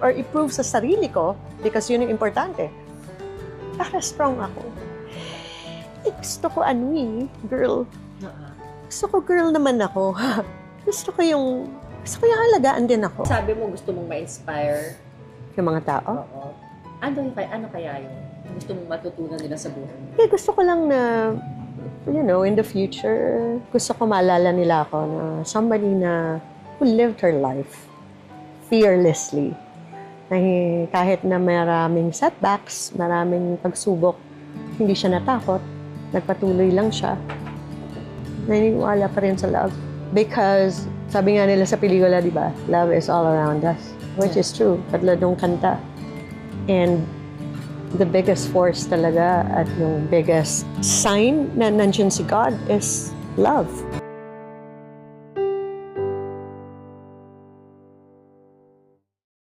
or i-prove sa sarili ko, because yun yung importante, para strong ako. Eh, gusto ko ano eh, girl. Gusto ko girl naman ako. gusto ko yung, gusto ko yung alagaan din ako. Sabi mo gusto mong ma-inspire. Yung mga tao. Oo. Ano, kaya- ano kaya yung gusto mong matutunan nila sa buhay? Eh, gusto ko lang na, you know, in the future, gusto ko maalala nila ako na somebody na who lived her life fearlessly. Na hi- kahit na maraming setbacks, maraming pagsubok, hindi siya natakot. Nagpatuloy lang siya. Naniniwala pa rin sa love. Because, sabi nga nila sa pelikula, di ba? Love is all around us. Which is true. Katulad nung kanta. And the biggest force talaga at yung biggest sign na nandiyan si God is love.